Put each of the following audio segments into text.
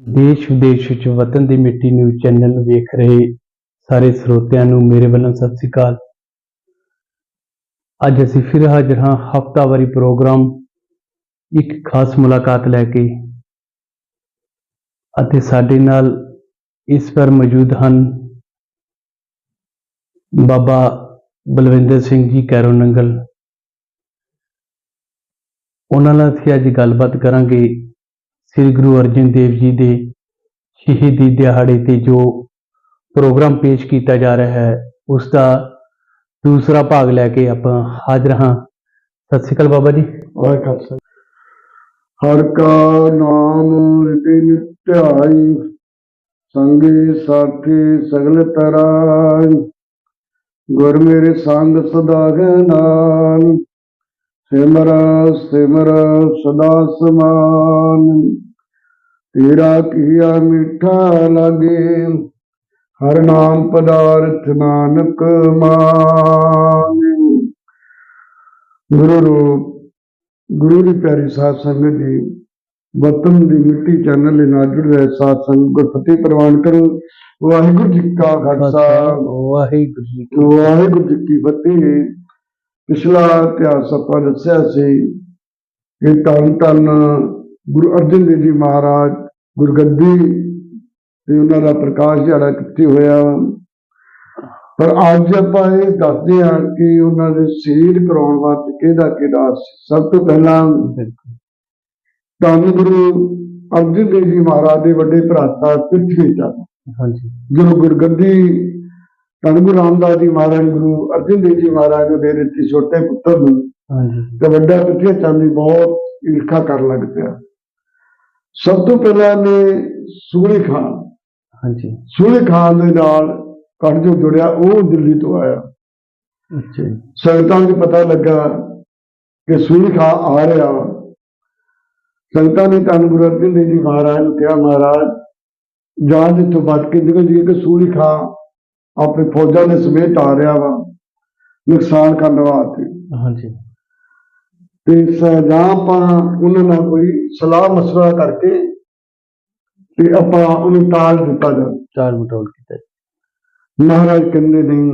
ਦੇਸ਼ ਵਿਦੇਸ਼ ਵਿੱਚ ਵਤਨ ਦੀ ਮਿੱਟੀ ਨਿਊਜ਼ ਚੈਨਲ ਨੂੰ ਵੇਖ ਰਹੇ ਸਾਰੇ ਸਰੋਤਿਆਂ ਨੂੰ ਮੇਰੇ ਵੱਲੋਂ ਸਤਿ ਸ੍ਰੀ ਅਕਾਲ। ਅੱਜ ਅਸੀਂ ਫਿਰ ਹਾਜ਼ਰ ਹਾਂ ਹਫਤਾਵਾਰੀ ਪ੍ਰੋਗਰਾਮ, ਇੱਕ ਖਾਸ ਮੁਲਾਕਾਤ ਲੈ ਕੇ। ਅਤੇ ਸਾਡੇ ਨਾਲ ਇਸ ਵਾਰ ਮੌਜੂਦ ਹਨ ਬਾਬਾ ਬਲਵਿੰਦਰ ਸਿੰਘ ਜੀ ਕੈਰੋ ਨੰਗਲ। ਉਹਨਾਂ ਨਾਲ ਅਸੀਂ ਅੱਜ ਗੱਲਬਾਤ ਕਰਾਂਗੇ ਸ੍ਰੀ ਗੁਰੂ ਅਰਜਨ ਦੇਵ ਜੀ ਦੇ ਸ਼ਹੀਦੀ ਦਿਹਾੜੇ ਤੇ ਜੋ ਪ੍ਰੋਗਰਾਮ ਪੇਸ਼ ਕੀਤਾ ਜਾ ਰਿਹਾ ਹੈ, ਉਸ ਦਾ ਦੂਸਰਾ ਭਾਗ ਲੈ ਕੇ ਆਪਾਂ ਹਾਜ਼ਰ ਹਾਂ। ਸਤਿ ਸ਼੍ਰੀ ਅਕਾਲ ਬਾਬਾ ਜੀ। ਵਾਹਿਗੁਰੂ ਖਾਲਸਾ। ਹਰ ਕਾ ਨਾਮ ਰਿਤੇ ਨਿਧਿਆਈ ਸੰਗੇ ਸਾਥੀ ਸਗਲ ਤਰਾਈ। ਗੁਰ ਮੇਰੇ ਸੰਗ ਸਦਾ ਗਨਾਨ ਸਿਮਰ ਸਿਮਰ ਸਦਾ ਸਮਾਨ। ਤੇਰਾ ਕੀਆ ਮਿੱਠਾ ਲਾਗੇ ਹਰ ਨਾਮ ਪਦਾਰਥ ਨਾਨਕ ਮਾਨ। ਗੁਰੂ ਰੂਪ ਗੁਰੂ ਦੀ ਪਿਆਰੀ ਸਾਧ ਸੰਗਤ ਜੀ ਵਤਨ ਦੀ ਮਿੱਟੀ ਚੈਨਲ ਦੇ ਨਾਲ ਜੁੜ ਰਹੇ ਸਾਧ ਸੰਗਤ ਗੁਰਫਤਿਹ ਪ੍ਰਵਾਨ ਕਰੋ। ਵਾਹਿਗੁਰੂ ਜੀ ਕਾ ਖਾਲਸਾ। ਵਾਹਿਗੁਰੂ ਜੀ ਕੀ ਵਾਹਿਗੁਰੂ ਜੀ ਕੀ ਫਤਿਹ। ਪਿਛਲਾ ਇਤਿਹਾਸ ਆਪਾਂ ਦੱਸਿਆ ਸੀ ਕਿ ਧੰਨ ਧੰਨ ਗੁਰੂ ਅਰਜਨ ਦੇਵ ਜੀ ਮਹਾਰਾਜ ਗੁਰਗੱਦੀ ਤੇ ਉਹਨਾਂ ਦਾ ਪ੍ਰਕਾਸ਼ ਦਿਹਾੜਾ ਕਿੱਥੇ ਹੋਇਆ। ਪਰ ਅੱਜ ਆਪਾਂ ਇਹ ਦੱਸਦੇ ਹਾਂ ਕਿ ਉਹਨਾਂ ਦੇ ਸ਼ਹੀਦ ਕਰਾਉਣ ਵਾਸਤੇ ਕਿਹਦਾ ਕਿਹਦਾ ਸੀ। ਸਭ ਤੋਂ ਪਹਿਲਾਂ ਧੰਨ ਗੁਰੂ ਅਰਜਨ ਦੇਵ ਜੀ ਮਹਾਰਾਜ ਦੇ ਵੱਡੇ ਭਰਾਤਾ ਪ੍ਰਿਥਵੀ ਚੰਦ ਹਾਂਜੀ। ਜਦੋਂ ਗੁਰਗੱਦੀ ਧੰਨ ਗੁਰੂ ਰਾਮਦਾਸ ਜੀ ਮਹਾਰਾਜ ਗੁਰੂ ਅਰਜਨ ਦੇਵ ਜੀ ਮਹਾਰਾਜ ਨੂੰ ਦੇ ਦਿੱਤੀ ਛੋਟੇ ਪੁੱਤਰ ਨੂੰ। ਹਾਂਜੀ। ਤੇ ਵੱਡਾ ਪ੍ਰਿਥਵੀ ਚੰਦ ਜੀ ਬਹੁਤ ਈਰਖਾ ਕਰਨ ਲੱਗ ਪਿਆ। ਸਭ ਤੋਂ ਪਹਿਲਾਂ ਨੇ ਸੂਲੀ ਖਾਨ ਹਾਂਜੀ। ਸੂਲੀ ਖਾਨ ਦੇ ਨਾਲ ਕੱਢ ਜੋ ਜੁੜਿਆ ਉਹ ਦਿੱਲੀ ਤੋਂ ਆਇਆ। ਅੱਛਾ ਜੀ। ਸੰਗਤਾਂ ਨੂੰ ਪਤਾ ਲੱਗਾ ਕਿ ਸੂਲੀ ਖਾਂ ਆ ਰਿਹਾ ਵਾ। ਸੰਗਤਾਂ ਨੇ ਧੰਨ ਗੁਰੂ ਅਰਜਨ ਦੇਵ ਜੀ ਮਹਾਰਾਜ ਨੂੰ ਕਿਹਾ ਮਹਾਰਾਜ ਜਾਂ ਜਿੱਥੋਂ ਬਚ ਕੇ ਨਿਕਲ ਜੀ ਕਿ ਸੂਲੀ ਖਾਂ ਆਪਣੇ ਫੌਜਾਂ ਦੇ ਸਮੇਤ ਆ ਰਿਹਾ ਵਾ ਨੁਕਸਾਨ ਕਰਨ ਵਾਸਤੇ। ਹਾਂਜੀ। ਤੇ ਸ- ਜਾਂ ਆਪਾਂ ਉਹਨਾਂ ਨਾਲ ਕੋਈ ਸਲਾਹ ਮਸ਼ਵਰਾ ਕਰਕੇ ਤੇ ਆਪਾਂ ਉਹਨੂੰ ਟਾਲ ਦਿੱਤਾ ਜਾ ਚਾਰ ਮਟੋਲ ਕੀਤਾ। ਮਹਾਰਾਜ ਕਹਿੰਦੇ ਨਹੀਂ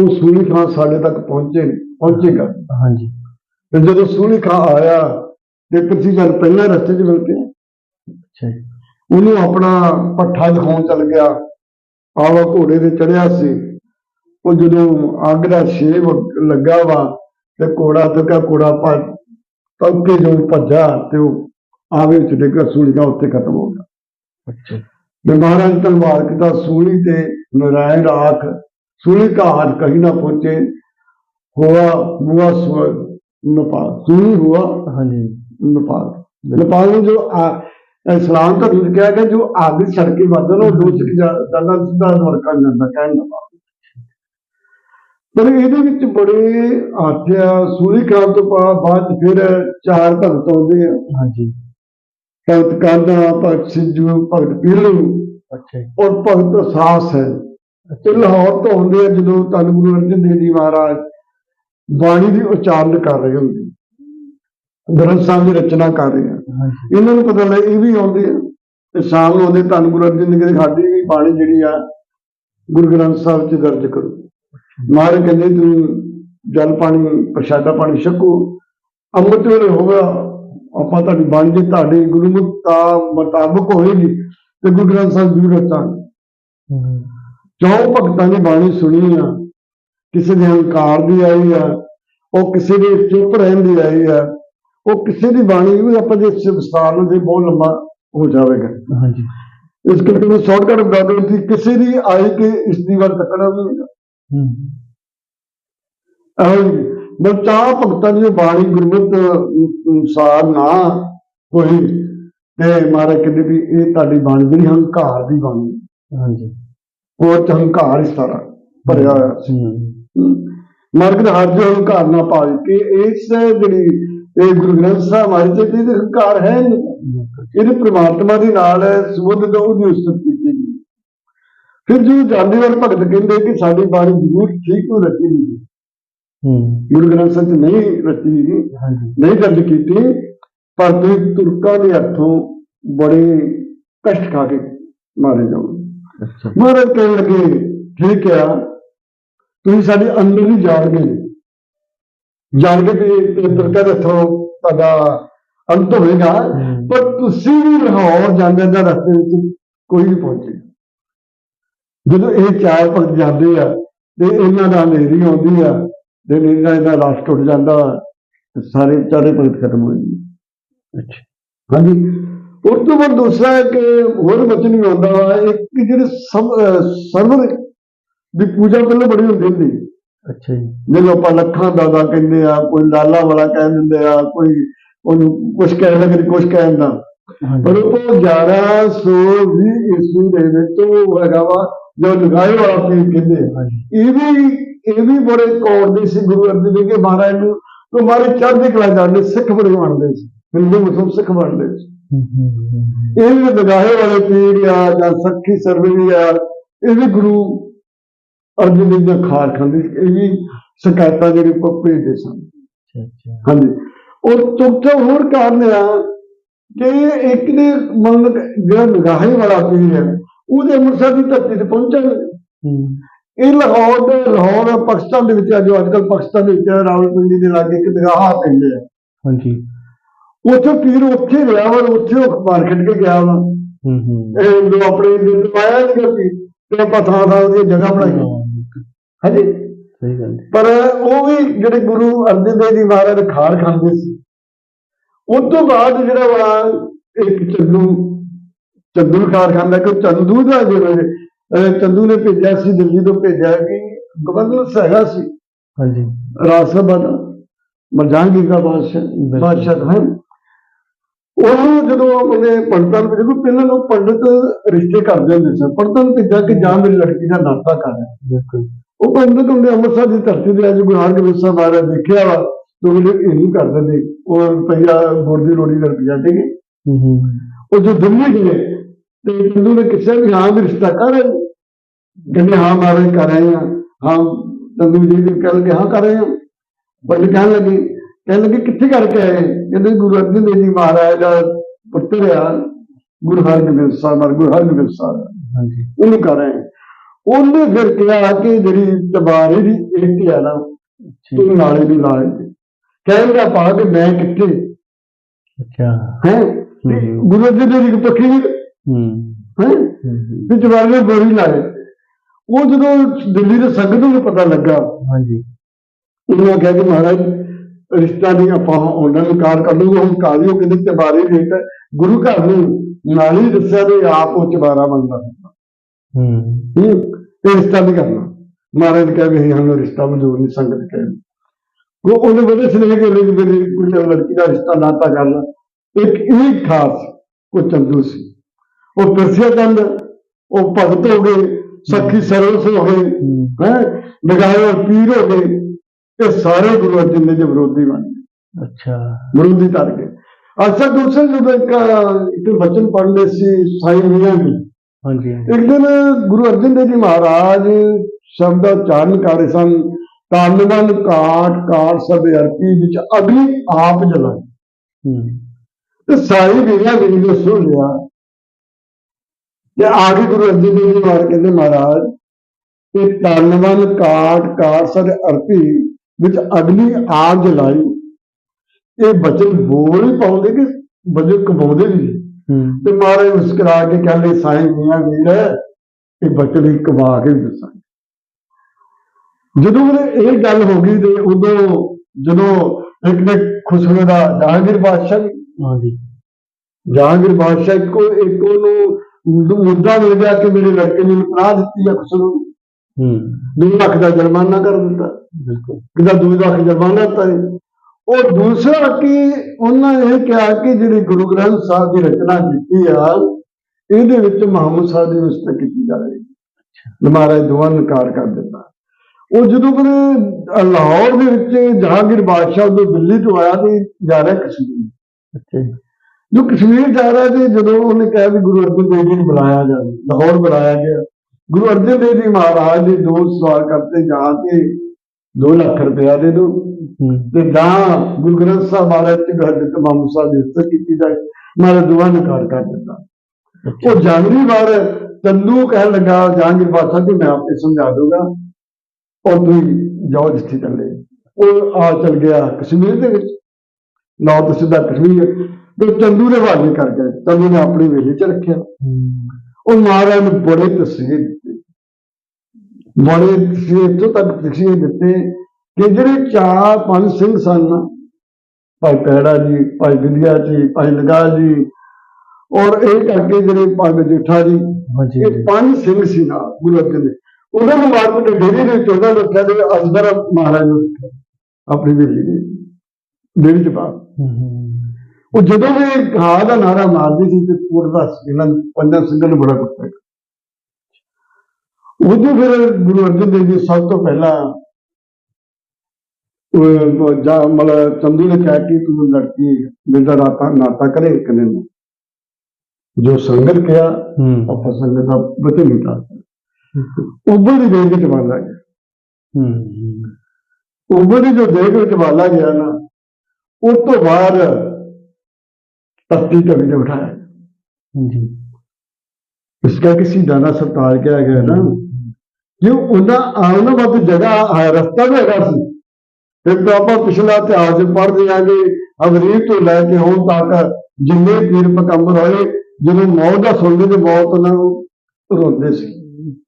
ਉਹ ਸੂਲੀ ਖਾਂ ਸਾਡੇ ਤੱਕ ਪਹੁੰਚੇ ਪਹੁੰਚੇਗਾ। ਹਾਂਜੀ। ਤੇ ਜਦੋਂ ਸੂਲੀ ਖਾਂ ਆਇਆ ਤੇ ਪਿੱਛੇ ਜਦ ਪਹਿਲਾਂ ਰਸਤੇ 'ਚ ਮਿਲ ਕੇ ਅੱਛਾ ਜੀ। ਉਹਨੂੰ ਆਪਣਾ ਪੱਠਾ ਦਿਖਾਉਣ ਚੱਲ ਗਿਆ। ਆਵਾ ਘੋੜੇ ਤੇ ਚੜਿਆ ਸੀ। ਉਹ ਜਦੋਂ ਅੱਗ ਦਾ ਛੇਵ ਲੱਗਾ ਵਾ ਤੇ ਕੋੜਾ ਤੱਕਾ ਕੋੜਾ ਭੱਜ। ਤੱਕੇ ਜੋ ਭੱਜਾ ਤੇ ਉਹ ਆਵੇ ਵਿੱਚ ਡਿੱਗਾ ਸੂਲੀਆਂ ਉੱਤੇ ਖਤਮ ਹੋ ਗਿਆ। ਅੱਛਾ। ਮੈਂ ਮਹਾਰਾਜ ਤਲਵਾਰ ਕਿਤਾ ਸੂਲੀ ਤੇ ਨਰਾਇਣ ਆਖ ਸੂਲੀ ਦਾ ਹੱਥ ਕਹੀਂ ਨਾ ਪਹੁੰਚੇ ਹੋਆ ਮੂਆ ਸੁਰ ਨਪਾਲ ਸੂਲੀ ਹੋਆ ਹਾਂਜੀ। ਨਪਾਲ। ਨਪਾਲ ਜੋ ਇਸਲਾਮ ਦਾ ਵੀ ਕਿਹਾ ਕਿ ਜੋ ਆਦਿ ਸੜਕੀ ਬਦਲ ਉਹ ਦੋ ਦਾਲਾਂ ਦਾ ਵਰਕਾ ਜਾਂਦਾ ਕਹਿਣ ਦਾ ਪਰ ਇਹਦੇ ਵਿੱਚ ਬੜੇ ਆਥਿਆ ਸੂਰੀ ਕਾਲ ਤੋਂ ਬਾਅਦ ਫਿਰ ਚਾਰ ਭਗਤ ਆਉਂਦੇ ਆ। ਹਾਂਜੀ। ਭਗਤ ਕਾਨਾ ਭਗਤ ਸਿੱਧੂ ਭਗਤ ਪੀਲੂ ਅੱਛਾ ਔਰ ਭਗਤ ਸਾਸ ਹੈ। ਤੇ ਲਾਹੌਰ ਤੋਂ ਆਉਂਦੇ ਆ ਜਦੋਂ ਤਨ ਗੁਰੂ ਅਰਜਨ ਦੇਵ ਜੀ ਮਹਾਰਾਜ ਬਾਣੀ ਦੀ ਉਚਾਰਨ ਕਰ ਰਹੇ ਹੁੰਦੇ ਗ੍ਰੰਥ ਦੀ ਰਚਨਾ ਕਰ ਰਹੇ ਇਹਨਾਂ ਨੂੰ ਪਤਾ ਲੱਗ ਇਹ ਵੀ ਆਉਂਦੇ ਆ ਤੇ ਸ਼ਾਮ ਨੂੰ ਆਉਂਦੇ ਧੰਨ ਗੁਰੂ ਅਰਜਨ ਦੇਵ ਜੀ ਸਾਡੀ ਵੀ ਬਾਣੀ ਜਿਹੜੀ ਆ ਗੁਰੂ ਗ੍ਰੰਥ ਸਾਹਿਬ 'ਚ ਦਰਜ ਕਰੋ। ਮਹਾਰਾਜ ਕਹਿੰਦੇ ਤੂੰ ਜਲ ਪਾਣੀ ਪ੍ਰਸ਼ਾਦਾ ਪਾਣੀ ਛਕੋ। ਅੰਮ੍ਰਿਤ ਵੇਲੇ ਹੋਗਾ ਆਪਾਂ ਤੁਹਾਡੀ ਬਾਣੀ ਜੇ ਤੁਹਾਡੇ ਗੁਰਮੁਖ ਦਾ ਮੁਤਾਬਕ ਹੋਏਗੀ ਤੇ ਗੁਰੂ ਗ੍ਰੰਥ ਸਾਹਿਬ ਜ਼ਰੂਰ ਰਚਾਂਗੇ। ਹਮ, ਚੌਂ ਭਗਤਾਂ ਦੀ ਬਾਣੀ ਸੁਣੀ ਆ ਕਿਸੇ ਦੇ ਹੰਕਾਰ ਦੀ ਆਈ ਆ ਉਹ ਕਿਸੇ ਦੇ ਚੁੱਪ ਰਹਿਣ ਦੀ ਆਈ ਆ ਉਹ ਕਿਸੇ ਦੀ ਬਾਣੀ ਵੀ ਆਪਾਂ ਜੇ ਵਿਸਤਾਰ ਨੂੰ ਜੇ ਬਹੁਤ ਲੰਬਾ ਹੋ ਜਾਵੇਗਾ। ਹਾਂਜੀ। ਇਸ ਕਰਕੇ ਮੈਂ ਸ਼ਾਰਟਕਟ ਦਿੰਦਾ ਸੀ ਕਿਸੇ ਦੀ ਆਈ ਕਿ ਇਸ ਦੀ ਵੱਲ ਤੱਕਣਾ ਵੀ ਨਹੀਂ ਹਮ, ਬਸ ਚਾਹ ਭਗਤਾਂ ਦੀ ਬਾਣੀ ਗੁਰਮਤ ਅਨੁਸਾਰ ਨਾ ਹੋਈ ਤੇ ਮਹਾਰਾਜ ਕਹਿੰਦੇ ਵੀ ਇਹ ਤੁਹਾਡੀ ਬਾਣੀ ਜਿਹੜੀ ਹੰਕਾਰ ਦੀ ਬਾਣੀ ਹਾਂਜੀ। ਉਹ ਚ ਹੰਕਾਰ ਇਸ ਤਰ੍ਹਾਂ ਭਰਿਆ ਹੋਇਆ। ਸੀ ਮਾਰਗ ਦਾ ਹਰ ਜੋ ਹੰਕਾਰ ਨਾ ਪਾਈ ਕਿ ਇਸ ਜਿਹੜੀ ਇਹ ਗੁਰੂ ਗ੍ਰੰਥ ਸਾਹਿਬ ਮਾਰੀ ਤੇ ਇਹਦੇ ਹੰਕਾਰ ਹੈ। ਇਹਦੇ ਪ੍ਰਮਾਤਮਾ ਦੇ ਨਾਲ ਸੰਬੰਧ ਤੋਂ ਉਹਦੀ ਉਸਤਤ ਕੀਤੀ ਗਈ ਫਿਰ ਜੋ ਜਾਨੀਵਰ ਭਗਤ ਕਹਿੰਦੇ ਕਿ ਸਾਡੀ ਬਾਣੀ ਜ਼ਰੂਰ ਠੀਕ ਹੋ ਰਚੀ ਨਹੀਂ ਹਮ, ਗੁਰੂ ਗ੍ਰੰਥ ਸਾਹਿਬ ਨਹੀਂ ਰਚੀ ਹਾਂਜੀ। ਨਹੀਂ ਦਰਜ ਕੀਤੀ ਪਰ ਤੁਸੀਂ ਤੁਰਕਾਂ ਦੇ ਹੱਥੋਂ ਬੜੇ ਕਸ਼ਟ ਖਾ ਕੇ ਮਾਰੇ ਜਾਓ ਅੱਛਾ। ਮਹਾਰਾਜ ਕਹਿਣ ਲੱਗੇ ਠੀਕ ਆ ਤੁਸੀਂ ਸਾਡੇ ਅੰਦਰ ਹੀ ਜਾਣ ਗਏ ਜਾਣ ਕੇ ਤੇ ਤੁਰਕਾ ਰੱਖੋ ਤੁਹਾਡਾ ਅੰਤ ਹੋਵੇਗਾ। ਪਰ ਤੁਸੀਂ ਵੀ ਲਾਹੌਰ ਜਾਂਦੇ ਦਾ ਰਸਤੇ ਵਿੱਚ ਕੋਈ ਨਹੀਂ ਪਹੁੰਚੇ। ਜਦੋਂ ਇਹ ਚਾਰ ਭਗਤ ਜਾਂਦੇ ਆ ਤੇ ਇਹਨਾਂ ਦਾ ਹਨੇਰੀ ਆਉਂਦੀ ਆ ਤੇ ਨਾਲ ਇਹਦਾ ਰਸ ਟੁੱਟ ਜਾਂਦਾ ਤੇ ਸਾਰੇ ਚਾਰੇ ਭਗਤ ਖਤਮ ਹੋ ਜਾਂਦੇ। ਅੱਛਾ। ਹਾਂਜੀ। ਉਸ ਤੋਂ ਬਾਅਦ ਦੂਸਰਾ ਇੱਕ ਹੋਰ ਬਚਨ ਵੀ ਆਉਂਦਾ ਵਾ ਇੱਕ ਜਿਹੜੇ ਸਰਵਰ ਦੀ ਪੂਜਾ ਪਹਿਲਾਂ ਬੜੀ ਹੁੰਦੀ ਹੁੰਦੀ। ਅੱਛਾ ਜੀ। ਜਿਹਨੂੰ ਆਪਾਂ ਲੱਖਾਂ ਦਾਦਾ ਕਹਿੰਦੇ ਆ ਕੋਈ ਲਾਲਾ ਵਾਲਾ ਕਹਿ ਦਿੰਦੇ ਆ ਕੋਈ ਉਹਨੂੰ ਕੁਛ ਕਹਿ ਲੱਗੇ ਕੁਛ ਕਹਿ ਦਿੰਦਾ ਪਰ ਉਹ 1120 ਈਸਵੀ ਦੇ ਵਿੱਚ ਉਹ ਹੈਗਾ ਵਾ ਜੋ ਲਗਾਏ ਵਾਲਾ ਪੀਰ ਕਹਿੰਦੇ ਇਹ ਵੀ ਇਹ ਵੀ ਬੜੇ ਕੌਰ ਦੇ ਸੀ ਗੁਰੂ ਅਰਜਨ ਦੇਵ ਜੀ ਮਹਾਰਾਜ ਨੂੰ ਤੋਂ ਮਾਰੇ ਚੜ੍ਹਦੀ ਕਲਾ ਜਾਂਦੇ ਸਿੱਖ ਬੜੇ ਬਣਦੇ ਸੀ। ਹਿੰਦੂ ਮੁਸਲਮਾਨ ਸਿੱਖ ਬਣਦੇ ਸੀ। ਇਹ ਵੀ ਲਗਾਏ ਵਾਲੇ ਪੀਰ ਆ ਜਾਂ ਸੱਖੀ ਸਰਵੀ ਆ ਇਹ ਵੀ ਗੁਰੂ ਅਰਜਨ ਜੀ ਖਾਰ ਖਾਂਦੇ। ਇਹ ਵੀ ਸ਼ਿਕਾਇਤਾਂ ਜਿਹੜੀ ਭੇਜਦੇ ਸਨ। ਹਾਂਜੀ। ਔਰ ਚੌਥਾ ਹੋਰ ਕਾਰਨ ਆ ਕਿ ਇੱਕ ਦੇ ਮਨ ਜਿਹੜਾ ਨਿਗਾਹੇ ਵਾਲਾ ਪੀਰ ਹੈ ਉਹਦੇ ਅੰਮ੍ਰਿਤਸਰ ਦੀ ਧਰਤੀ ਤੇ ਪਹੁੰਚਣ। ਇਹ ਲਾਹੌਰ ਦੇ ਲਾਹੌਰ ਪਾਕਿਸਤਾਨ ਦੇ ਵਿੱਚ ਆ ਜੋ ਅੱਜ ਕੱਲ੍ਹ ਪਾਕਿਸਤਾਨ ਦੇ ਵਿੱਚ ਹੈ, ਰਾਵਲਪਿੰਡੀ ਦੇ ਲਾਗੇ ਇੱਕ ਨਿਗਾਹ ਪਿੰਡ ਹੈ ਹਾਂਜੀ। ਉੱਥੇ ਪੀਰ ਉੱਥੇ ਰਿਹਾ ਵਾ ਉੱਥੇ ਉਹ ਮਾਰਕੀਟ ਕੇ ਗਿਆ ਵਾ। ਹਮ ਹਮ ਇਹ ਜੋ ਆਪਣੇ ਦਿਲ ਤੋਂ ਆਇਆ ਨਹੀਂ ਕਿ ਤੇ ਆਪਾਂ ਥਾਂ ਥਾਂ ਦੀ ਜਗ੍ਹਾ ਬਣਾਈ ਹਾਂ, ਹਾਂਜੀ। ਸਹੀ ਗੱਲ ਹੈ। ਪਰ ਉਹ ਵੀ ਜਿਹੜੇ ਗੁਰੂ ਅਰਜਨ ਦੇਵ ਜੀ ਮਹਾਰਾਜ ਖਾਰ ਖਾਂਦੇ ਸੀ ਉਸ ਤੋਂ ਬਾਅਦ ਜਿਹੜਾ ਵਾ ਇੱਕ ਚੰਦੂ ਚੰਦੂ ਖਾਰ ਖਾਂਦਾ ਕਿ ਚੰਦੂ ਦਾ ਜਿਹੜਾ ਚੰਦੂ ਨੇ ਭੇਜਿਆ ਸੀ ਦਿੱਲੀ ਤੋਂ ਭੇਜਿਆ ਕਿ ਗਵਰਨਰ ਹੈਗਾ ਸੀ। ਹਾਂਜੀ। ਰਾਜ ਸਭਾ ਦਾ ਮਰਜਾਂਗੀਰ ਦਾ ਬਾਦਸ਼ਾਹ। ਬਾਦਸ਼ਾਹ ਹੈ। ਉਹਨੂੰ ਜਦੋਂ ਉਹਨੇ ਪੰਡਤਾਂ ਨੂੰ ਦੇਖੋ ਪਹਿਲਾਂ ਲੋਕ ਪੰਡਤ ਰਿਸ਼ਤੇ ਕਰਦੇ ਹੁੰਦੇ ਸਨ ਪੰਡਤਾਂ ਨੂੰ ਭੇਜਿਆ ਕਿ ਜਾਂ ਮੇਰੀ ਲੜਕੀ ਦਾ ਨਾਤਾ ਕਰ। ਬਿਲਕੁਲ। ਉਹ ਪੰਡਤ ਹੁੰਦੇ ਅੰਮ੍ਰਿਤਸਰ ਦੀ ਧਰਤੀ ਤੇ ਅੱਜ ਗੁਰੂ ਹਰਗੋਬਿੰਦ ਸਾਹਿਬ ਮਹਾਰਾਜ ਦੇਖਿਆ ਵਾ ਤੇ ਉਹਨੇ ਇਹਨੂੰ ਕਰ ਦਿੰਦੇ ਉਹ ਰੁਪਈਆ ਗੁੜ ਦੀ ਰੋੜੀ ਦਾ ਰੁਪਈਆ ਠੀਕ ਹੈ ਉਹ ਜੋ ਦਿੱਲੀ ਗਏ ਤੇ ਹਿੰਦੂ ਨੇ ਕਿਹਾ ਵੀ ਹਾਂ ਵੀ ਰਿਸ਼ਤਾ ਕਰ। ਕਹਿੰਦੇ ਹਾਂ ਮਹਾਰਾਜ ਕਰ ਰਹੇ ਹਾਂ। ਹਾਂ ਤੰਦੂ ਜੀ ਵੀ ਕਹਿ ਲਗੇ ਹਾਂ ਕਰ ਰਹੇ ਹਾਂ। ਪੰਡਤ ਕਹਿਣ ਲੱਗੇ ਕਹਿਣ ਲੱਗੇ ਕਿੱਥੇ ਕਰਕੇ ਆਏ? ਕਹਿੰਦੇ ਗੁਰੂ ਅਰਜਨ ਦੇਵ ਜੀ ਮਹਾਰਾਜ ਦਾ ਪੁੱਤਰ ਆ ਗੁਰੂ ਹਰਗੋਬਿੰਦ ਸਾਹਿਬ ਗੁਰੂ ਹਰਗੋਬਿੰਦ ਸਾਹਿਬ। ਹਾਂਜੀ। ਉਹਨੂੰ ਕਰ ਰਹੇ ਹਾਂ। ਉਹਨੇ ਫਿਰ ਕਿਹਾ ਕਿ ਜਿਹੜੀ ਤਬਾਰੀ ਦੀ ਇੱਕ ਹੈ ਨਾ ਤੂੰ ਨਾਲੇ ਦੀ ਲਾ ਦੇ। ਕਹਿੰਦਾ ਪਾ ਕਿ ਮੈਂ ਕਿੱਥੇ? ਅੱਛਾ। ਹੈ। ਗੁਰੂ ਅਰਜਨ ਦੇਵ ਜੀ ਦੀ ਪੱਖੀ ਹੈ। ਹਮ, ਹਮ। ਵੀ ਜਵਾਨ ਨੇ ਗੋਰੀ ਲਾਏ ਉਹ ਜਦੋਂ ਦਿੱਲੀ ਦੇ ਸੰਗਤ ਨੂੰ ਪਤਾ ਲੱਗਾ ਹਾਂਜੀ। ਉਹਨੂੰ ਕਿਹਾ ਕਿ ਮਹਾਰਾਜ ਰਿਸ਼ਤਾ ਨਹੀਂ ਆਪਾਂ ਉਹਨਾਂ ਨੂੰ ਕਾਰ ਕਰ ਲੂਗਾ ਹੁਣ ਕਾਲੀ ਉਹ ਕਹਿੰਦੇ ਚਬਾਰੇ ਰੇਟ ਗੁਰੂ ਘਰ ਨੂੰ ਨਾਲ ਹੀ ਦੱਸਿਆ ਵੀ ਆਪ ਉਹ ਚਬਾਰਾ ਹਮ ਹੂੰ। ਇਹ ਰਿਸ਼ਤਾ ਨਹੀਂ ਕਰਨਾ। ਮਹਾਰਾਜ ਨੇ ਕਿਹਾ ਵੀ ਅਸੀਂ ਸਾਨੂੰ ਰਿਸ਼ਤਾ ਮਨਜ਼ੂਰ ਨਹੀਂ ਸੰਗਤ ਕਹੇ ਉਹ ਉਹਨੇ ਬੜੇ ਸਨੇਹ ਕੇ ਲਈ ਮੇਰੀ ਕੁੜੀ ਨਾਲ ਲੜਕੀ ਦਾ ਰਿਸ਼ਤਾ ਨਾਤਾ ਕਰ ਲਾ ਇੱਕ ਇਹ ਖਾਸ ਕੋ ਚੰਦੂ ਸੀ ਉਹ ਤਰਸਿਆ ਚੰਦ ਉਹ ਭਗਤ ਹੋ ਗਏ ਸਖੀ ਸਰਵਸ ਹੋ ਗਏ ਹੈ ਨਗਾਏ ਔਰ ਪੀਰ ਹੋ ਗਏ। ਇਹ ਸਾਰੇ ਗੁਰੂ ਅਰਜਨ ਦੇਵ ਦੇ ਵਿਰੋਧੀ ਬਣ ਗਏ। ਅੱਛਾ। ਵਿਰੋਧੀ ਤਰ ਗਏ। ਅੱਛਾ ਦੂਸਰੇ ਜਦੋਂ ਇੱਕ ਇੱਕ ਬਚਨ ਹਾਂਜੀ। ਇੱਕ ਦਿਨ ਗੁਰੂ ਅਰਜਨ ਦੇਵ ਜੀ ਮਹਾਰਾਜ ਸ਼ਬਦ ਉਚਾਰਨ ਕਰ ਰਹੇ ਸਨ ਤਨਮਨ ਕਾਟ ਕਾਟ ਸਭ ਅਰਪੀ ਵਿੱਚ ਅਗਨੀ ਆਪ ਜਲਾਈ। ਤੇ ਸਾਰੀ ਵੀਰਾਂ ਮੇਰੀ ਨੇ ਸੁਣ ਲਿਆ। ਤੇ ਆ ਕੇ ਗੁਰੂ ਅਰਜਨ ਦੇਵ ਜੀ ਮਹਾਰਾਜ ਕਹਿੰਦੇ ਮਹਾਰਾਜ ਕਿ ਤਨਮਨ ਕਾਟ ਕਾਟ ਸਭ ਅਰਪੀ ਵਿੱਚ ਅਗਨੀ ਆਪ ਜਲਾਈ। ਇਹ ਬਚਨ ਬੋਲ ਹੀ ਪਾਉਂਦੇ ਕਿ ਬਜੇ ਕਮਾਉਂਦੇ ਵੀ ਤੇ ਮਹਾਰਾਜ ਮੁਸਕਰਾ ਕੇ ਕਹਿੰਦੇ ਸਾਈਂ ਮੀਆਂ ਵੀਰ ਇਹ ਬਚਨ ਹੀ ਕਮਾ ਕੇ ਦੱਸਾਂਗੇ। ਜਦੋਂ ਇਹ ਗੱਲ ਹੋ ਗਈ ਤੇ ਉਦੋਂ ਜਦੋਂ ਇੱਕ ਨੇ ਖੁਸਰੇ ਦਾ ਜਹਾਂਗੀਰ ਬਾਦਸ਼ਾਹ ਹਾਂਜੀ ਜਹਾਂਗੀਰ ਬਾਦਸ਼ਾਹ ਇੱਕੋ ਇੱਕ ਉਹਨੂੰ ਮੁੱਦਾ ਮਿਲ ਗਿਆ ਕਿ ਮੇਰੇ ਲੜਕੇ ਨੂੰ ਪਨਾਹ ਦਿੱਤੀ ਹੈ ਖੁਸਰੂ ਨੂੰ। ਹਮ ਦੋ ਲੱਖ ਦਾ ਜੁਰਮਾਨਾ ਕਰ ਦਿੱਤਾ। ਬਿਲਕੁਲ। ਕਿਦਾ ਦੋ ਲੱਖ ਜੁਰਮਾਨਾ ਦਿੱਤਾ ਹੈ ਔਰ ਦੂਸਰਾ ਕਿ ਉਹਨਾਂ ਇਹ ਕਿਹਾ ਕਿ ਜਿਹੜੀ ਗੁਰੂ ਗ੍ਰੰਥ ਸਾਹਿਬ ਦੀ ਰਚਨਾ ਕੀਤੀ ਆ ਇਹਦੇ ਵਿੱਚ ਮੁਹੰਮਦ ਸਾਹਿਬ ਦੀ ਵਿਸਤਰ ਕੀਤੀ ਜਾ ਰਹੀ ਹੈ ਮਹਾਰਾਜ ਦੋਵਾਂ ਨੂੰ ਇਨਕਾਰ ਕਰ ਦਿੱਤਾ। ਉਹ ਜਦੋਂ ਫਿਰ ਲਾਹੌਰ ਦੇ ਵਿੱਚ ਜਹਾਂਗੀਰ ਬਾਦਸ਼ਾਹ ਤੋਂ ਦਿੱਲੀ ਤੋਂ ਆਇਆ ਤੇ ਜਾ ਰਿਹਾ ਕਸ਼ਮੀਰ। ਅੱਛਾ ਜੀ। ਕਸ਼ਮੀਰ ਜਾ ਰਿਹਾ ਤੇ ਜਦੋਂ ਉਹਨੇ ਕਿਹਾ ਵੀ ਗੁਰੂ ਅਰਜਨ ਦੇਵ ਜੀ ਨੂੰ ਬੁਲਾਇਆ ਜਾਵੇ ਲਾਹੌਰ ਬੁਲਾਇਆ ਗਿਆ। ਗੁਰੂ ਅਰਜਨ ਦੇਵ ਜੀ ਮਹਾਰਾਜ ਦੇ ਦੋ ਸਵਾਲ ਕਰਤੇ ਜਾਂ ਤੇ 2 ਲੱਖ ਰੁਪਇਆ ਦੇ ਹਮ ਤੇ ਜਾਂ ਗੁਰੂ ਗ੍ਰੰਥ ਸਾਹਿਬ ਮਹਾਰਾਜ ਤੇ ਹਜ਼ਰਤ ਮੁਹੰਮਦ ਸਾਹਿਬ ਦੀ ਇੱਜ਼ਤ ਕੀਤੀ ਜਾਏ ਮਾਰੇ ਦੁਆ ਨੇ ਕਾਰ ਦਿੱਤਾ। ਉਹ ਜਾਨਵਰੀ ਵਾਰ ਚੰਦੂ ਕਹਿਣ ਲੱਗਾ ਜਹਾਂਗੀਰ ਬਾਦਸ਼ਾਹ ਜੀ ਮੈਂ ਆਪੇ ਸਮਝਾ ਦੂੰਗਾ ਉਹ ਤੁਸੀਂ ਜਾਓ ਜਿੱਥੇ ਚੱਲੇ। ਉਹ ਆ ਚਲ ਗਿਆ ਕਸ਼ਮੀਰ ਦੇ ਵਿੱਚ। ਨੌਰਥ ਸਿੱਧਾ ਕਸ਼ਮੀਰ। ਤੇ ਚੰਦੂ ਦੇ ਹਵਾਲੇ ਕਰ ਗਿਆ ਚੰਦੂ ਨੇ ਆਪਣੀ ਵੇਲੇ ਚ ਰੱਖਿਆ। ਉਹ ਮਹਾਰਾਜ ਨੂੰ ਬੜੇ ਤਸੀਹੇ ਦਿੱਤੇ। ਬੜੇ ਤਸੀਹੇ ਇੱਥੋਂ ਤੱਕ ਤਸੀਹੇ ਦਿੱਤੇ। ਕਿ ਜਿਹੜੇ ਚਾਰ ਪੰਜ ਸਿੰਘ ਸਨ ਭਾਈ ਪੈੜਾ ਜੀ ਭਾਈ ਵਿਦਿਆ ਜੀ ਭਾਈ ਲਗਾ ਜੀ ਔਰ ਇਹ ਕਰਕੇ ਜਿਹੜੇ ਭਾਈ ਮਜੀਠਾ ਜੀ ਇਹ ਪੰਜ ਸਿੰਘ ਸੀ ਨਾ ਗੁਰੂ ਅਰਜਨ ਦੇ। ਉਹਨਾਂ ਨੂੰ ਮਾਰ ਕੇ ਡੇਰੇ ਦੇ ਚੋਦਾ ਲੋਕਾਂ ਦੇ ਅਜਦਰ ਮਹਾਰਾਜ ਨੂੰ ਆਪਣੀ ਵੇਲੀ ਦੇ ਡੇਰੇ ਚ ਪਾ ਉਹ ਜਦੋਂ ਵੀ ਹਾ ਦਾ ਨਾਰਾ ਮਾਰਦੀ ਸੀ ਤੇ ਪੂਰਦਾ ਇਹਨਾਂ ਪੰਜਾਂ ਸਿੰਘਾਂ ਨੂੰ ਬੜਾ ਕੁੱਤਾ ਉਦੋਂ ਫਿਰ ਗੁਰੂ ਅਰਜਨ ਦੇਵ ਜੀ ਸਭ ਤੋਂ ਪਹਿਲਾਂ ਜਾ ਮਤਲਬ ਚੰਦੂ ਨੇ ਕਿਹਾ ਕਿ ਤੂੰ ਲੜਕੀ ਮੇਰਾ ਨਾਤਾ ਨਾਤਾ ਕਰੇ ਕਨੇ ਨੇ। ਜੋ ਸੰਗਤ ਕਿਹਾ ਆਪਾਂ ਸੰਗਤ ਦਾ ਬਚਨ ਨਹੀਂ ਉੱਬਲ ਦੀ ਦੇਗ ਵਿੱਚ ਵਾਲਾ ਗਿਆ। ਉੱਬਲ ਦੀ ਜੋ ਦੇਗ ਵਿੱਚ ਵਾਲਾ ਗਿਆ ਨਾ ਉਸ ਤੋਂ ਬਾਅਦ ਤਖਤੀ ਤਵੀ ਨੇ ਉਠਾਇਆ। ਜੀ ਇਸ ਕਰਕੇ ਸਿੱਧਾ ਨਾ ਸਰਤਾਜ ਕਿਹਾ ਗਿਆ ਨਾ ਕਿ ਉਹਨਾਂ ਆਉਣ ਵਕਤ ਜਗ੍ਹਾ ਰਸਤਾ ਵੀ ਹੈਗਾ ਸੀ। ਫਿਰ ਤਾਂ ਆਪਾਂ ਪਿਛਲਾ ਇਤਿਹਾਸ ਪੜ੍ਹਦੇ ਆਂਗੇ ਅਵਰੀਤ ਤੋਂ ਲੈ ਕੇ ਹੁਣ ਤੱਕ ਜਿੰਨੇ ਪੀਰ ਪਕੰਬਰ ਹੋਏ ਜਦੋਂ ਮੌਤ ਦਾ ਸੁਣਦੇ ਤੇ ਮੌਤ ਉਹਨਾਂ ਨੂੰ ਰੋਂਦੇ ਸੀ।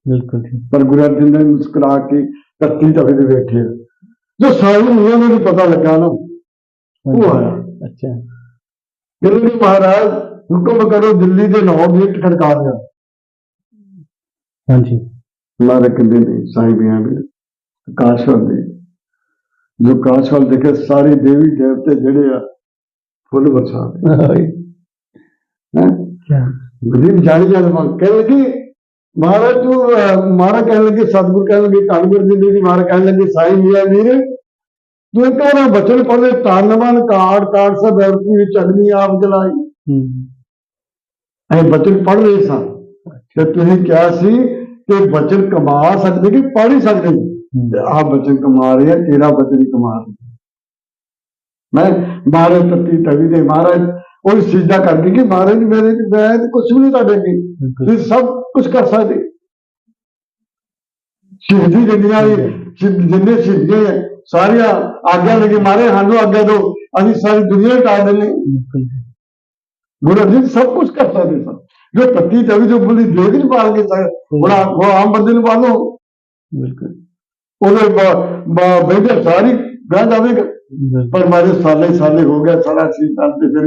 ਬਿਲਕੁਲ ਪਰ ਗੁਰੂ ਅਰਜਨ ਦੇਵ ਮੁਸਕਰਾ ਕੇ ਤੱਤੀ ਤਵੇ ਦੇ ਬੈਠੇ ਜੋ ਸਾਰੀ ਦੁਨੀਆ ਨੂੰ ਪਤਾ ਲੱਗਾ ਨਾ ਉਹ ਆਇਆ। ਅੱਛਾ। ਕਹਿੰਦੇ ਮਹਾਰਾਜ ਹੁਕਮ ਕਰੋ ਦਿੱਲੀ ਦੇ ਲਾਹੌਰ ਦੀ ਖੜਕਾ ਦਿਆ। ਹਾਂਜੀ। ਮਾਰੇ ਕਹਿੰਦੇ ਨੇ ਸਾਈਂ ਬਿਆਂ ਵੀ ਕਾਸ਼ਵਲ ਦੇ ਜੋ ਕਾਸ਼ਵਲ ਦੇਖੇ ਸਾਰੇ ਦੇਵੀ ਦੇਵਤੇ ਜਿਹੜੇ ਆ ਫੁੱਲ ਵਰਸਾ ਹਾਏ, ਹੈ? ਕਿਆ? ਗਰੀਬ ਜਾਣੀ ਜਾਣ ਮੰਗ ਕਹਿਣ ਲੱਗੇ ਮਹਾਰਾਜ ਤੂੰ ਮਹਾਰਾਜ ਕਹਿਣ ਲੱਗੇ ਸਤਿਗੁਰ ਕਹਿਣ ਲੱਗੇ ਕਾਨਗੁਰ ਜੀ ਦੀ ਮਹਾਰਾਜ ਕਹਿਣ ਲੱਗੇ ਸਾਈਂ ਮੀਆਂ ਵੀਰ। ਤੂੰ ਇੱਕ ਵਾਰ ਬਚਨ ਪੜ੍ਹੇ ਤਾਨਮਨ ਕਾੜ ਕਾੜ ਸਭ ਬੈਰਤੀ ਵਿੱਚ ਅਗਨੀ ਆਪ ਜਲਾਈ। ਹਮ, ਅਸੀਂ ਬਚਨ ਪੜ੍ਹ ਰਹੇ ਸਾਂ। ਤੇ ਤੁਸੀਂ ਕਿਹਾ ਸੀ ਕਿ ਬਚਨ ਕਮਾ ਸਕਦੇ ਕਿ ਪੜ੍ਹ ਹੀ ਸਕਦੇ? ਆਹ ਬਚਨ ਕਮਾ ਰਹੇ ਤੇਰਾ ਬਚਨ ਕਮਾ ਰਿਹਾ ਮੈਂ ਮਹਾਰਾਜ ਤਤੀ ਤਵੀ ਦੇ ਮਹਾਰਾਜ ਉਹ ਸਿੱਧਾ ਕਰਕੇ ਕਿ ਮਹਾਰਾਜ ਮੇਰੇ ਮੈਂ ਤੇ ਕੁਝ ਵੀ ਨਹੀਂ ਤੁਹਾਡੇ ਬਿਲਕੁਲ। ਤੁਸੀਂ ਸਭ ਕੁਝ ਕਰ ਸਕਦੇ। ਸ਼ਹੀਦੀ ਜਿੰਨੀਆਂ ਵੀ ਜਿੰਨੇ ਹੈ, ਸਾਰੀਆਂ ਆਗਿਆ ਲਗੇ ਮਾਰੇ ਸਾਨੂੰ ਆਗਿਆ ਦੋ ਅਸੀਂ ਸਾਰੀ ਦੁਨੀਆ ਟਾ ਜੀ, ਗੁਰੂ ਅਰਜਨ ਸਭ ਕੁਝ ਕਰ ਸਕਦੇ ਸਨ। ਜੋ ਤੱਤੀ ਤਵੀ ਜੋ ਬੁਲੀ ਚ ਪਾਲ ਕੇ ਸਾ ਬੜਾ ਉਹ ਆਮ ਬੰਦੇ ਨੂੰ ਪਾਲੋ। ਬਿਲਕੁਲ। ਉਹਦੇ ਬੈਠੇ ਸਾਰੀ ਗਾਂ ਜਾਵੇਗਾ। ਪਰ ਮਾਰੇ ਸਾਲੇ ਸਾਲੇ ਹੋ ਗਿਆ ਸਾਰਾ ਸੀ ਤੇ ਫਿਰ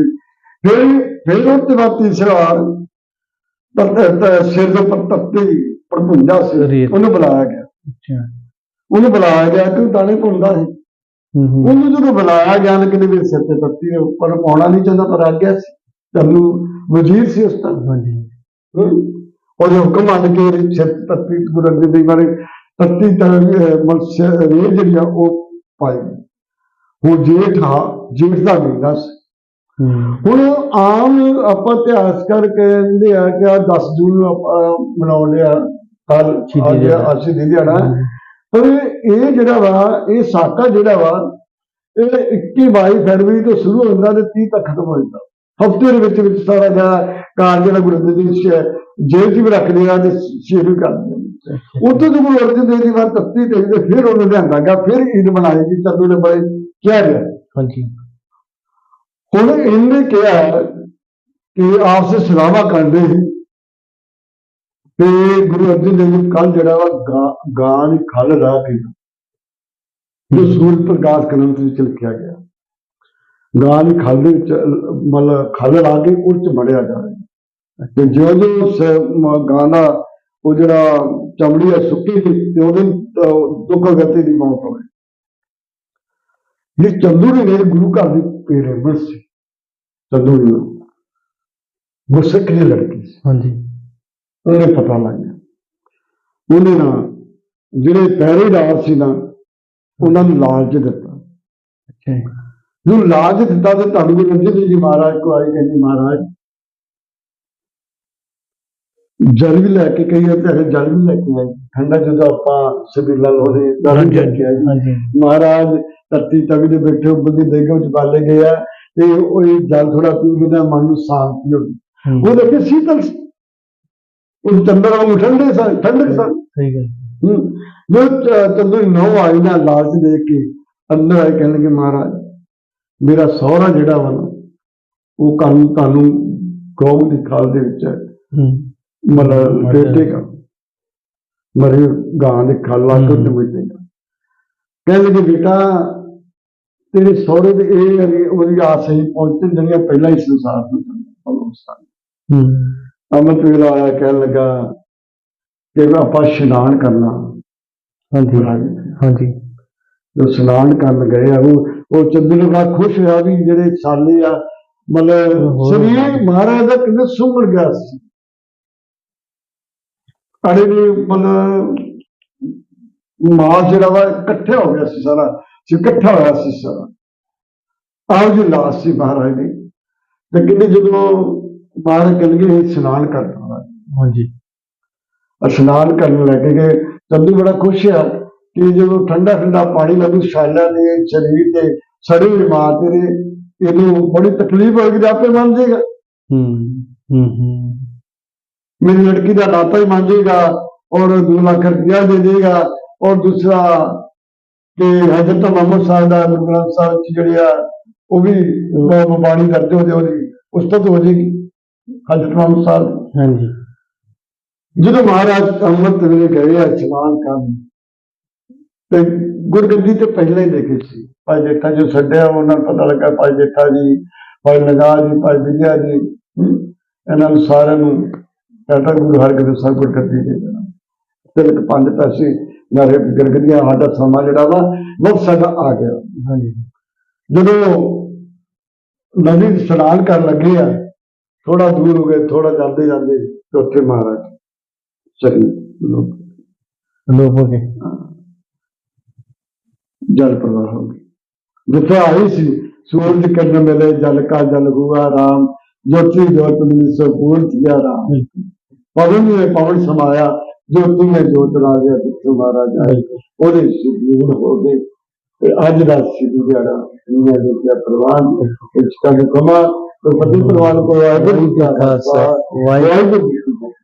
ਫਿਰ ਫਿਰ ਉਹ ਤੇ ਬਾਅਦ ਤੀਸਰਾ ਵਾਰ ਪਰ ਤਾਂ ਸਿਰ ਦੇ ਉੱਪਰ ਤੱਤੀ ਪਰਪੁੰਜਾ ਸੀ। ਉਹਨੂੰ ਬੁਲਾਇਆ ਗਿਆ। ਅੱਛਾ। ਉਹਨੂੰ ਬੁਲਾਇਆ ਗਿਆ ਕਿ ਦਾਣੇ ਭੁੰਦਾ ਸੀ? ਉਹਨੂੰ ਜਦੋਂ ਬੁਲਾਇਆ ਗਿਆ ਨਾ ਕਿਤੇ ਵੀ ਸਿਰ ਤੇ ਤੱਤੀ ਦੇ ਉੱਪਰ ਪਾਉਣਾ ਨਹੀਂ ਚਾਹੁੰਦਾ ਪਰ ਆ ਗਿਆ ਸੀ ਤੈਨੂੰ ਵਜ਼ੀਰ ਸੀ ਉਸ ਦਾ ਹਾਂਜੀ। ਉਹਦੇ ਹੁਕਮ ਮੰਨ ਕੇ ਸਿਰ ਤੇ ਤੱਤੀ ਗੁਰੂ ਦੇਵ ਬਾਰੇ ਤੱਤੀ ਤਾਂ ਮਨਸਿਆ ਰੇਲ ਜਿਹੜੀ ਆ ਉਹ ਪਾਈ ਉਹ ਜੇਠ ਆ ਜੇਠ ਦਾ ਮਹੀਨਾ ਸੀ। ਹੁਣ ਆਮ ਆਪਾਂ ਇਤਿਹਾਸਕਾਰ ਕਹਿੰਦੇ ਆ ਕਿ ਆ 10 ਜੂਨ ਨੂੰ ਆਪਾਂ ਮਨਾਉਂਦੇ ਆ। ਕੱਲ ਸ਼ਹੀਦੀ ਅੱਜ ਦਿਹਾੜਾ। ਅੱਜ ਦੀ ਦਿਹਾੜਾ ਪਰ ਇਹ ਜਿਹੜਾ ਵਾ ਇਹ ਸਾਕਾ ਜਿਹੜਾ ਵਾ ਇਹ 21 22 ਫਰਵਰੀ ਤੋਂ ਸ਼ੁਰੂ ਹੁੰਦਾ ਤੇ 30 ਤੱਕ ਖਤਮ ਹੋ ਜਾਂਦਾ। ਹਫ਼ਤੇ ਦੇ ਵਿੱਚ ਵਿੱਚ ਸਾਰਾ ਜਿਹੜਾ ਕਾਰ ਜਿਹੜਾ ਗੁਰੂ ਜੀ ਜੇਲ੍ਹ ਵੀ ਰੱਖਦੇ ਆ ਤੇ ਸ਼ੇਰ ਕਰਦੇ ਉੱਥੋਂ ਜਦੋਂ ਗੁਰੂ ਅਰਜਨ ਦੇਵ ਜੀ ਵਾਰ ਤੱਤੀ ਤੇ ਤੇ ਫਿਰ ਉਹਨੂੰ ਲਿਆਂਦਾ ਗਿਆ ਫਿਰ ਈਦ ਬਣਾਈ ਗਈ ਚੱਲੂ ਨੇ ਬੜੇ ਕਿਹਾ ਗਿਆ। ਹਾਂਜੀ। ਹੁਣ ਇਹਨੇ ਕਿਹਾ ਕਿ ਆਪਸੇ ਸਲਾਵਾ ਕਰਦੇ ਸੀ ਤੇ ਗੁਰੂ ਅਰਜਨ ਦੇਵ ਜੀ ਕੱਲ ਜਿਹੜਾ ਵਾ ਗਾਂ- ਖਲ ਲਾ ਕੇ ਜੋ ਸੂਰਜ ਪ੍ਰਕਾਸ਼ ਗ੍ਰੰਥ ਵਿੱਚ ਲਿਖਿਆ ਗਿਆ। ਗਾਂ ਦੀ ਖਲ ਦੇ ਵਿੱਚ ਮਤਲਬ ਖਲ ਲਾ ਕੇ ਉਹ ਚ ਮੜਿਆ ਜਾਵੇ ਤੇ ਜਿਉਂ ਜਿਉਂ ਸ- ਮ- ਗਾਂ ਦਾ ਉਹ ਜਿਹੜਾ ਚਮੜੀ ਆ ਸੁੱਕੀ ਤੇ ਉਹਦੇ ਦੁੱਖ ਗਤੀ ਦੀ ਮੌਤ ਹੋਵੇ ਇਹ ਚੰਦੂਰੀ ਨੇ ਗੁਰੂ ਘਰ ਦੀ ਪੇਰੇ ਸੀ। ਚੰਦੂਰੀ ਨੂੰ। ਗੁਰਸਿੱਖ ਦੀ ਲੜਕੀ ਸੀ। ਹਾਂਜੀ। ਉਹਨੇ ਪਤਾ ਲੱਗ ਗਿਆ। ਉਹਨੇ ਨਾ ਜਿਹੜੇ ਪਹਿਰੇਦਾਰ ਸੀ ਨਾ ਉਹਨਾਂ ਨੂੰ ਲਾਲਚ ਦਿੱਤਾ। ਅੱਛਾ ਜੀ, ਜੋ ਲਾਲਚ ਦਿੱਤਾ ਤੇ ਤੁਹਾਨੂੰ ਗੁਰੂ ਜੀ ਮਹਾਰਾਜ ਕੋ ਆਏ ਕਹਿੰਦੇ ਮਹਾਰਾਜ ਜਲ ਵੀ ਲੈ ਕੇ ਕਈ ਤੇ ਜਲ ਵੀ ਲੈ ਕੇ ਆਏ। ਠੰਡਾ ਜਦੋਂ ਆਪਾਂ ਸਬੀਲਾ ਜਲ ਵੀ ਲੈ ਕੇ ਆਏ। ਮਹਾਰਾਜ ਧਰਤੀ ਤਵੀ ਦੇ ਬੈਠੇ ਉੱਪਰ ਦੀ ਦੇਗਾਂ ਵਿੱਚ ਬਾਲੇ ਗਏ ਆ ਤੇ ਉਹ ਜਲ ਥੋੜਾ ਪੀ ਕੇ ਮਨ ਨੂੰ ਸ਼ਾਂਤੀ ਹੋ। ਗਈ ਉਹ ਦੇਖੇ ਸ਼ੀਤਲ। ਉਹ ਚੰਦਰ ਵਾਂਗੂ ਠੰਡੇ ਸਨ ਠੰਡਕ ਸਨ। ਸਹੀ ਗੱਲ। ਹੂੰ। ਜੋ ਚੰਦਰ ਨੌ ਆਈ ਨਾ ਲਾਲਚ ਦੇ ਕੇ ਅੰਦਰ ਆਏ ਕਹਿਣ ਲੱਗੇ ਮਹਾਰਾਜ ਮੇਰਾ ਸਹੁਰਾ ਜਿਹੜਾ ਵਾ ਉਹ ਕਾਨੂੰ ਤੁਹਾਨੂੰ ਗਊ ਦੀ ਖਾਲ ਦੇ ਵਿੱਚ ਹੂੰ। ਮਤਲਬ ਬੇਟੇਗਾ ਮਰੇ ਗਾਂ ਦੇ ਖਾਲ ਲਾ ਕੇ ਹੂੰ। ਤੇ ਬੇਟੇਗਾ ਕਹਿਣ ਲੱਗੇ ਬੇਟਾ ਤੇਰੇ ਸਹੁਰੇ ਦੇ ਇਹ ਉਹਦੀ ਆਸ ਹੀ ਪਹੁੰਚਣ ਜਿਹੜੀਆਂ ਪਹਿਲਾਂ ਹੀ ਸੰਸਾਰ ਤੋਂ ਚੱਲ ਹੂੰ। ਅਮਰ ਵੇਲਾ ਆਇਆ ਕਹਿਣ ਲੱਗਾ ਕਿ ਆਪਾਂ ਇਸ਼ਨਾਨ ਕਰਨਾ। ਹਾਂਜੀ। ਹਾਂਜੀ। ਜੋ ਇਸ਼ਨਾਨ ਕਰਨ ਗਏ ਆ ਉਹ ਉਹ ਚੰਦਰ ਦਾ ਖੁਸ਼ ਹੋਇਆ ਵੀ ਜਿਹੜੇ ਸਾਲੇ ਆ ਮਤਲਬ। ਸਰੀਰ ਮਹਾਰਾਜ ਦਾ ਕਿੰਨੇ ਸੁੰਗੜ ਗਿਆ ਸੀ। ਅੜੇ ਵੀ ਮਤਲਬ ਮਾਸ ਜਿਹੜਾ ਵਾ ਇਕੱਠਾ ਹੋ ਗਿਆ ਸੀ ਸਾਰਾ ਸੀ ਇਕੱਠਾ ਹੋਇਆ ਸੀ ਸਾਰਾ। ਆਹ ਜੀ ਲਾਸ਼ ਸੀ ਮਹਾਰਾਜ ਦੀ। ਤੇ ਕਿੰਨੇ ਜਦੋਂ ਮਹਾਰਾਜ ਕਹਿੰਦੇ ਇਸ਼ਨਾਨ ਕਰਨਾ ਹਾਂਜੀ। ਇਸ਼ਨਾਨ ਕਰਨ ਲੱਗ ਗਏ। ਚੰਦੂ ਬੜਾ ਖੁਸ਼ ਆ ਕਿ ਜਦੋਂ ਠੰਡਾ ਠੰਡਾ ਪਾਣੀ ਲੱਗੂ ਸ਼ਾਲਾ ਦੇ ਸਰੀਰ ਤੇ ਸੜੀ ਮਾਂ ਤੇਰੇ ਇਹਨੂੰ ਬੜੀ ਤਕਲੀਫ ਹੋਏਗੀ ਆਪੇ ਮੰਨ ਜਾਏਗਾ। ਹੂੰ ਹੂੰ ਹੂੰ। ਮੇਰੀ ਲੜਕੀ ਦਾ ਨਾਤਾ ਹੀ ਮੰਨ ਜਾਏਗਾ ਔਰ 2 ਲੱਖ ਰੁਪਇਆ ਦੇ ਦੇਗਾ ਔਰ ਦੂਸਰਾ ਕਿ ਹਜ਼ਰਤ ਮੁਹੰਮਦ ਸਾਹਿਬ ਦਾ ਗੁਰੂ ਗ੍ਰੰਥ ਸਾਹਿਬ ਚ ਜਿਹੜੇ ਆ ਉਹ ਵੀ ਬਾਣੀ ਦਰਜ ਹੋ ਜਾਏ ਉਹਦੀ ਉਸਤਤ ਹੋ ਜਾਏਗੀ ਹਜ਼ਰਤ ਮੁਹੰਮਦ ਸਾਹਿਬ। ਹਾਂਜੀ। ਜਦੋਂ ਮਹਾਰਾਜ ਅੰਮ੍ਰਿਤ ਵੇਲੇ ਗਏ ਆ ਇਸ਼ਨਾਨ ਕਰਨ ਤੇ ਗੁਰਗੱਦੀ ਤੇ ਪਹਿਲਾਂ ਹੀ ਦੇਖੇ ਸੀ। ਭਾਈ ਜੇਠਾ ਜੋ ਛੱਡਿਆ ਉਹਨਾਂ ਨੂੰ ਪਤਾ ਲੱਗਾ ਭਾਈ ਜੇਠਾ ਜੀ ਭਾਈ ਲਗਾ ਜੀ ਭਾਈ ਵਿਜਿਆ ਜੀ ਇਹਨਾਂ ਨੂੰ ਸਾਰਿਆਂ ਨੂੰ ਕਹਿੰਦਾ ਗੁਰੂ ਹਰਗੋਬਿੰਦ ਸਾਹਿਬ ਗੁਰਗੱਦੀ ਦੇ ਤਿਲਕ ਪੰਜ ਪੈਸੇ ਨਾਰੇ ਗੁਰਗੱਦੀਆਂ ਸਾਡਾ ਸਮਾਂ ਜਿਹੜਾ ਵਾ ਬਹੁਤ ਸਾਡਾ ਆ ਗਿਆ। ਹਾਂਜੀ। ਜਦੋਂ ਨਦੀ ਇਸ਼ਨਾਨ ਕਰਨ ਲੱਗੇ ਆ ਥੋੜਾ ਦੂਰ ਹੋ ਗਏ ਥੋੜਾ ਜਾਂਦੇ ਜਾਂਦੇ ਤੇ ਉੱਥੇ ਮਹਾਰਾਜ ਚਲੀ ਲੋਕ ਲੋਪ ਹੋ ਗਏ। ਜਲ ਪ੍ਰਵਾਹ ਹੋ ਗਈ ਜਿੱਥੇ ਆਈ ਸੀ ਸੂਰਜ ਕਿਰਨ ਮਿਲੇ ਜਲ ਕਾ ਜਲ ਹੁਆ ਰਾਮ ਜੋਤੀ ਜੋਤ ਮਿਲੀ ਸੋ ਪੂਰਨ ਥਿਆ ਰਾਮ। ਪਵਨ ਨੇ ਪਵਨ ਸਮਾਇਆ ਜੋਤੀ ਨੇ ਜੋਤ ਰਾਜਿਆ ਤਿੱਥ ਮਹਾਰਾਜ ਆਏ ਉਹਦੇ ਹੋ ਗਏ। ਤੇ ਅੱਜ ਦਾ ਸਿੱਧੂ ਦਿਹਾੜਾ ਦੁਨੀਆ ਦੇ ਉੱਤੇ ਪ੍ਰਵਾਨ ਇਸ ਦਾ ਹੁਕਮਾ ਤੇ ਪਤੀ ਪ੍ਰਵਾਨ ਕੋ ਆਇਆ ਜੀ ਕਾ ਖਾਲਸਾ, ਵਾਹਿਗੁਰੂ। ਜੀ